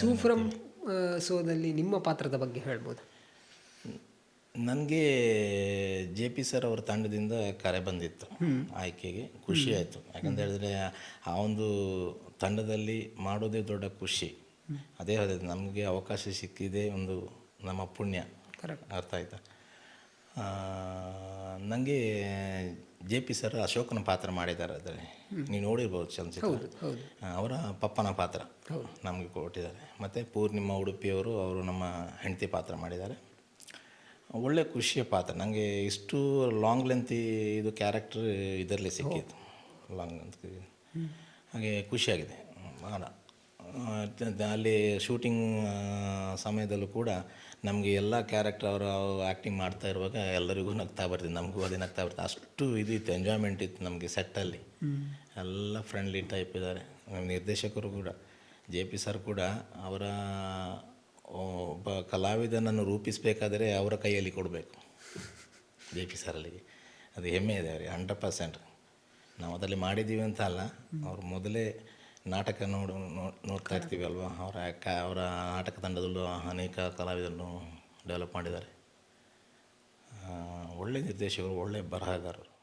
ಸೂಫ್ರಮ್ ಸೋದಲ್ಲಿ ನಿಮ್ಮ ಪಾತ್ರದ ಬಗ್ಗೆ ಹೇಳ್ಬೋದು. ನನಗೆ ಜೆ ಪಿ ಸರ್ ಅವರ ತಂಡದಿಂದ ಕರೆ ಬಂದಿತ್ತು ಆಯ್ಕೆಗೆ. ಖುಷಿ ಆಯಿತು. ಯಾಕಂತ ಹೇಳಿದ್ರೆ ಆ ಒಂದು ತಂಡದಲ್ಲಿ ಮಾಡೋದೇ ದೊಡ್ಡ ಖುಷಿ. ಅದೇ ನಮಗೆ ಅವಕಾಶ ಸಿಕ್ಕಿದೆ ಒಂದು ನಮ್ಮ ಪುಣ್ಯ. ಅರ್ಥ ಆಯ್ತಾ? ನನಗೆ ಜೆ ಪಿ ಸರ್ ಅಶೋಕನ ಪಾತ್ರ ಮಾಡಿದ್ದಾರೆ ಅದರಲ್ಲಿ. ನೀವು ನೋಡಿರ್ಬೋದು ಚಲನಚಿತ್ರ. ಅವರ ಪಪ್ಪನ ಪಾತ್ರ ನಮಗೆ ಕೊಟ್ಟಿದ್ದಾರೆ. ಮತ್ತು ಪೂರ್ಣಿಮ ಉಡುಪಿಯವರು ಅವರು ನಮ್ಮ ಹೆಂಡತಿ ಪಾತ್ರ ಮಾಡಿದ್ದಾರೆ. ಒಳ್ಳೆ ಖುಷಿಯ ಪಾತ್ರ. ನನಗೆ ಇಷ್ಟು ಲಾಂಗ್ ಲೆಂತಿ ಇದು ಕ್ಯಾರೆಕ್ಟರ್ ಇದರಲ್ಲಿ ಸಿಕ್ಕಿತ್ತು ಲಾಂಗ್ ಲೆಂತ್ ಹಾಗೆ ಖುಷಿಯಾಗಿದೆ. ಭಾಳ ಅಲ್ಲಿ ಶೂಟಿಂಗ್ ಸಮಯದಲ್ಲೂ ಕೂಡ ನಮಗೆ ಎಲ್ಲ ಕ್ಯಾರೆಕ್ಟರ್ ಅವರು ಆ್ಯಕ್ಟಿಂಗ್ ಮಾಡ್ತಾ ಇರುವಾಗ ಎಲ್ಲರಿಗೂ ನಗ್ತಾ ಬರ್ತಿತ್ತು ನಮಗೂ ಅದೇ ನಗ್ತಾ ಬರ್ತಿತ್ತು ಅಷ್ಟು ಇದು ಇತ್ತು ಎಂಜಾಯ್ಮೆಂಟ್ ಇತ್ತು ನಮಗೆ ಸೆಟ್ಟಲ್ಲಿ ಎಲ್ಲ ಫ್ರೆಂಡ್ಲಿ ಟೈಪ್ ಇದ್ದಾರೆ. ನಮ್ಮ ನಿರ್ದೇಶಕರು ಕೂಡ ಜೆ ಪಿ ಸರ್ ಕೂಡ ಅವರ ಒಬ್ಬ ಕಲಾವಿದನನ್ನು ರೂಪಿಸಬೇಕಾದರೆ ಅವರ ಕೈಯಲ್ಲಿ ಕೊಡಬೇಕು. ಜೆ ಪಿ ಸರಲ್ಲಿಗೆ ಅದು ಹೆಮ್ಮೆ ಇದೆ ಅವರಿಗೆ ಹಂಡ್ರೆಡ್ ಪರ್ಸೆಂಟ್ ನಾವು ಅದರಲ್ಲಿ ಮಾಡಿದ್ದೀವಿ ಅಂತ ಅಲ್ಲ. ಅವ್ರು ಮೊದಲೇ ನಾಟಕ ನೋಡು ನೋಡ್ತಾ ಇರ್ತೀವಿ ಅಲ್ವಾ? ಅವರ ಅವರ ನಾಟಕ ತಂಡದಲ್ಲೂ ಅನೇಕ ಕಲಾವಿದರನ್ನು ಡೆವಲಪ್ ಮಾಡಿದ್ದಾರೆ. ಒಳ್ಳೆಯ ಒಳ್ಳೆ ನಿರ್ದೇಶಕರು ಒಳ್ಳೆಯ ಬರಹಗಾರರು.